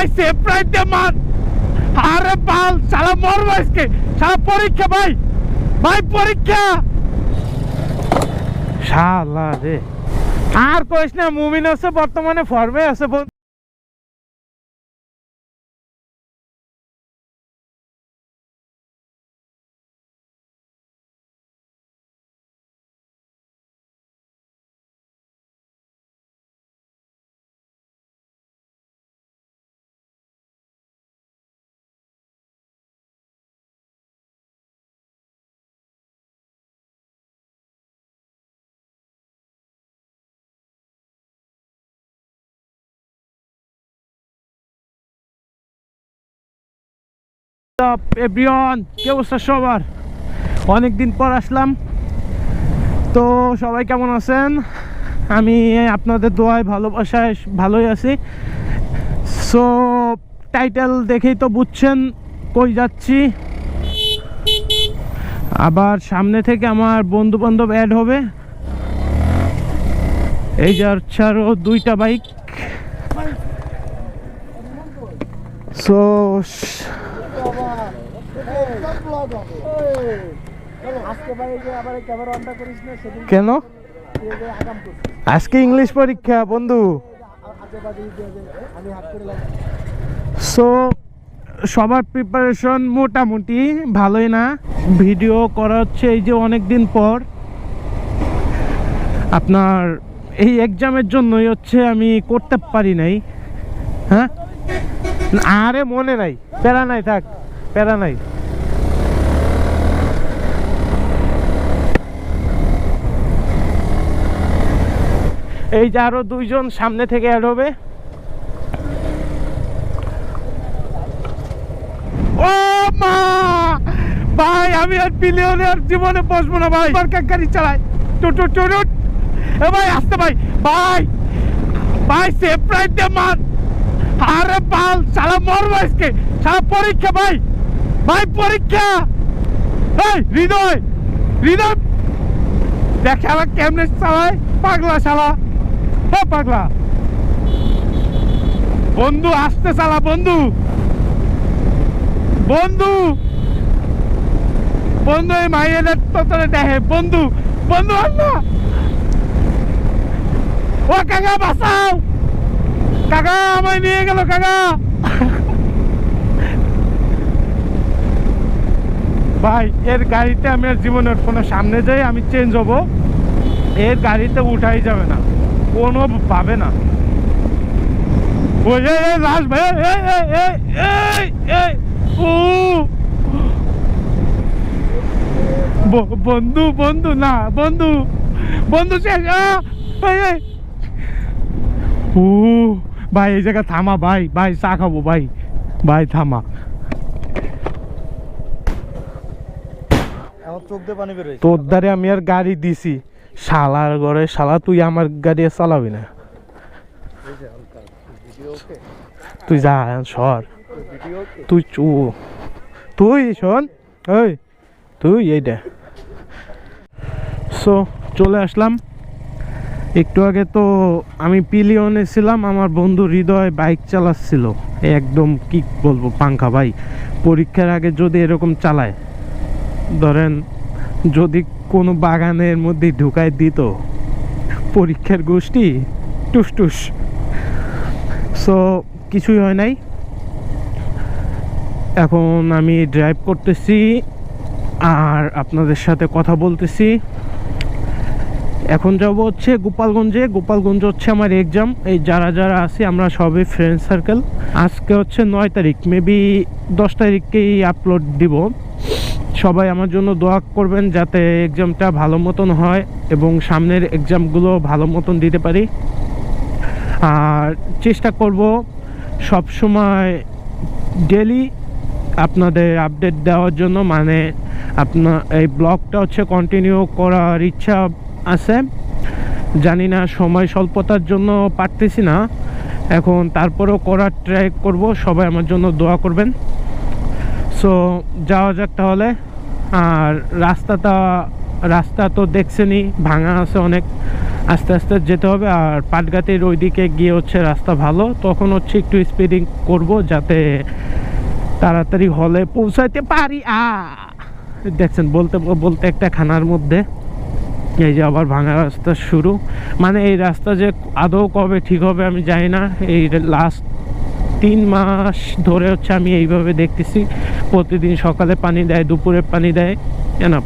ভাই safe right they মার আরে বাল সালা মরবো আজকে। সালা পরীক্ষা, ভাই। ভাই, পরীক্ষা। শালা রে। আর কইস না, মুমিন আছে, বর্তমানে ফর্মে আছে everyone. কি অবস্থা সবার? অনেকদিন পর আসলাম। তো সবাই কেমন আছেন? আমি আপনাদের দোয়ায়, ভালোবাসায় ভালোই আছি। সো টাইটেল দেখেই তো বুঝছেন কই যাচ্ছি। আবার সামনে থেকে আমার বন্ধু বান্ধব অ্যাড হবে। এই যে আরও দুইটা বাইক সো কেন? আজকে ইংলিশ পরীক্ষা, বন্ধু। সো সবার প্রিপারেশন মোটামুটি ভালোই না? ভিডিও করা হচ্ছে এই যে অনেক দিন পর। আপনার এই এক্সামের জন্যই হচ্ছে আমি করতে পারি নাই। হ্যাঁ? আরে মনে নাই, প্যারা নাই, থাক, প্যারা নাই। এই যে আরও দুইজন সামনে থেকে অ্যাড হবে। ও মা! ভাই, আমি আর বিলিয়নের জীবনে বসবো না, ভাই। সরকার গাড়ি চালাই টুটু টুটুট এ ভাই, আসতে ভাই। ভাই ভাই সেফ রাইট দে মার। আরে পাল সালা মরবো আজকে। সালা পরীক্ষা, ভাই। ভাই, পরীক্ষা। এই, হৃদয়। হৃদয়। দেখ শালা কেমনে চালায়? পাগলা শালা। ও পাগলা। বন্ধু আসতে চালা বন্ধু। বন্ধু। বন্ধু, এই মাইয়েদের তোরে দেখে বন্ধু বন্ধু, আল্লাহ। ও কাকা, বাঁচাও। কাকা, আমায় নিয়ে গেল, কাকা। ভাই, এর গাড়িতে আমি আর জীবনের কোনো সামনে যাই, আমি চেঞ্জ হব। এর গাড়িতে উঠাই যাবে না। কোনো পাবে না। বন্ধু বন্ধু, না, বন্ধু বন্ধু শেষ। ও ভাই এই জায়গা থামা ভাই ভাই চা খাব ভাই। ভাই থামা। তোর দ্বারে আমি আর গাড়ি দিছি। শালার ঘরে শালা তুই আমার গাড়ি চালাবি না। তুই যা সর। তুই চু। তুই শোন ওই তুই এইটা। সো চলে আসলাম। একটু আগে তো আমি পিলিয়নে ছিলাম, আমার বন্ধু হৃদয় বাইক চালাচ্ছিল। একদম কি বলব পাঙ্খা ভাই, পরীক্ষার আগে যদি এরকম চালায়, ধরেন যদি কোনো বাগানের মধ্যে ঢুকায় দিত, পরীক্ষার গোষ্ঠী, টুস টুস। সো কিছুই হয় নাই। এখন আমি ড্রাইভ করতেছি, আর আপনাদের সাথে কথা বলতেছি। এখন যাব হচ্ছে গোপালগঞ্জে। গোপালগঞ্জ হচ্ছে আমার এক্সাম এই যারা যারা আছে, আমরা সবাই ফ্রেন্ড সার্কেল আজকে হচ্ছে নয় তারিখ মেবি দশ তারিখকেই আপলোড দিব। সবাই আমার জন্য দোয়া করবেন যাতে এক্সামটা ভালো মতন হয় এবং সামনের এক্সামগুলো ভালো মতন দিতে পারি। আর চেষ্টা করব সব সময় ডেলি আপনাদের আপডেট দেওয়ার জন্য। মানে আপনার এই ব্লগটা হচ্ছে কন্টিনিউ করার ইচ্ছা আছে। জানি না, সময় স্বল্পতার জন্য পারতেছি না। এখন তারপরেও করার ট্রাই করব, সবাই আমার জন্য দোয়া করবেন। সো যাওয়া যাক তাহলে। আর রাস্তাটা, রাস্তা তো দেখছেনই, ভাঙা আছে অনেক। আস্তে আস্তে যেতে হবে, আর পাটগাতির ওইদিকে গিয়ে হচ্ছে রাস্তা ভালো। তখন হচ্ছে একটু স্পিডিং করব, যাতে তাড়াতাড়ি হলে পৌঁছাইতে পারি। আ, দেখছেন, বলতে বলতে একটা খানার মধ্যে। এই যে আবার ভাঙা রাস্তা শুরু। মানে এই রাস্তা যে আদৌ কবে ঠিক হবে আমি জানি না। এই লাস্ট তিন মাস ধরে হচ্ছে আমি এইভাবে দেখতেছি। প্রতিদিন সকালে পানি দেয়, দুপুরে পানি দেয় এনাফ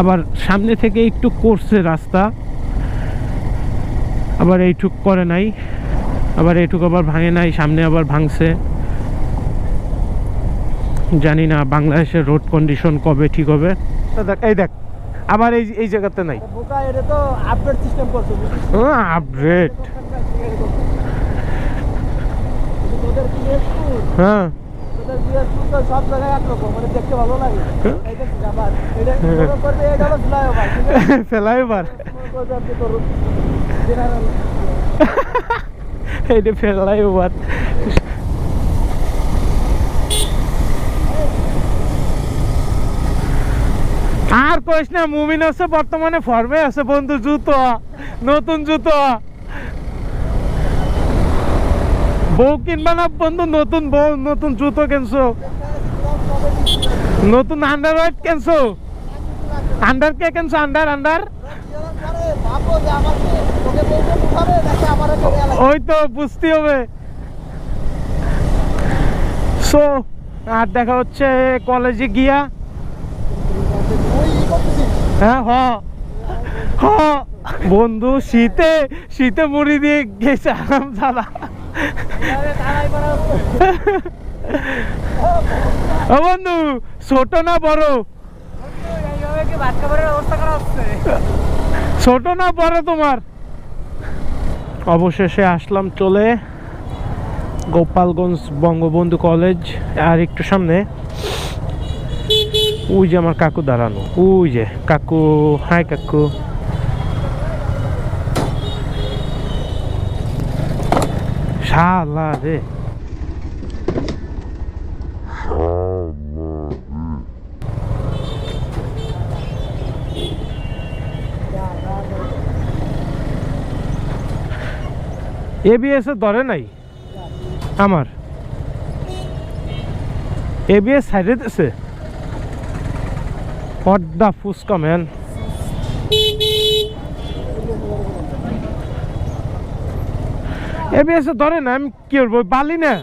আবার সামনে থেকে একটু করছে রাস্তা। আবার এইটুক করে নাই। আবার এইটুক আবার ভাঙে নাই, সামনে আবার ভাঙছে। জানি না বাংলাদেশের রোড কন্ডিশন কবে ঠিক হবে। এই দেখ। আবার এই এই জায়গাতে নাই। এটা আপডেট সিস্টেম করছে বুঝছিস? আপডেট তোদের পিএসপুর হ্যাঁ। পিএসপুর তো সব জায়গায় একরকম মানে দেখতে ভালো লাগে এই দেখছিস আবার এটা মনে করবে এটা হলো ফ্লাইওভার ঠিক আছে ফেলাই এবার মনে করবে আপনি তোর জেনারেল এইটা ফেলাই এবার আর কইস না, মুমিন আছে, বর্তমানে ফর্মে আছে বন্ধু, জুতো। নতুন জুতো। বউ কিনবা না বন্ধু, নতুন বউ, নতুন জুতো কিনছো। নতুন আন্ডার হোয়াইট কিনছো। আন্ডার কে কিনছো? আন্ডার আন্ডার ওই তো, বুঝতে হবে। সো আর দেখা হচ্ছে কলেজে গিয়া। হ্যাঁ হ। হ। বন্ধু, শীতে শীতে মুড়ি দিয়ে গেছে আরাম দাদা। ও বন্ধু, ছোট না বড়? ছোট না বড় তোমার? অবশেষে আসলাম চলে গোপালগঞ্জ বঙ্গবন্ধু কলেজ, আর একটু সামনে ওই যে আমার কাকু দাঁড়ানো ওই যে কাকু হাই কাকু শালা রে এবিএস ধরে নাই? আমার এবিএস সাইডে দিছে what the fuchka man abs ধরে না, আমি কি করব বালি না।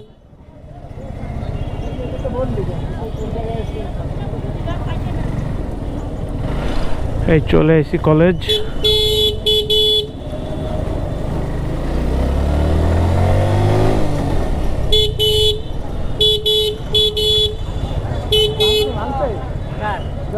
এই চলে এসি কলেজ মানছে কার জয়ন্ত কি কইছে কিছু আই নাই এই গোনাপাড়া রাস্তায় মানে এই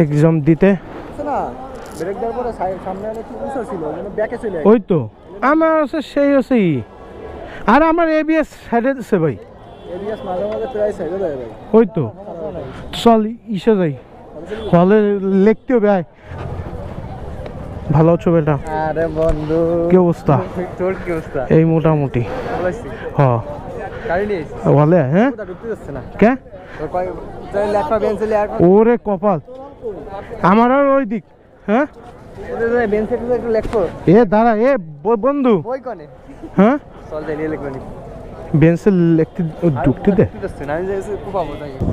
এক্সাম দিতে। আছে ওই তো আমার আছে সেই আছে আর আমার এবিএস সাইডে দিছে ভাই। ওই তো চল ইসে যাই। হলে লিখতে হবে আয়। ভালো আছো বেটা? আরে বন্ধু কি অবস্থা? তোর কি অবস্থা? এই মোটামুটি। আছি। হ্যাঁ? কে? আর ওরে কপাল। আমার আর ওই দিক হ্যাঁ? এ দাঁড়া এ বন্ধু। হ্যাঁ? বেঞ্চে লিখতে ঢুকতে দে। আমি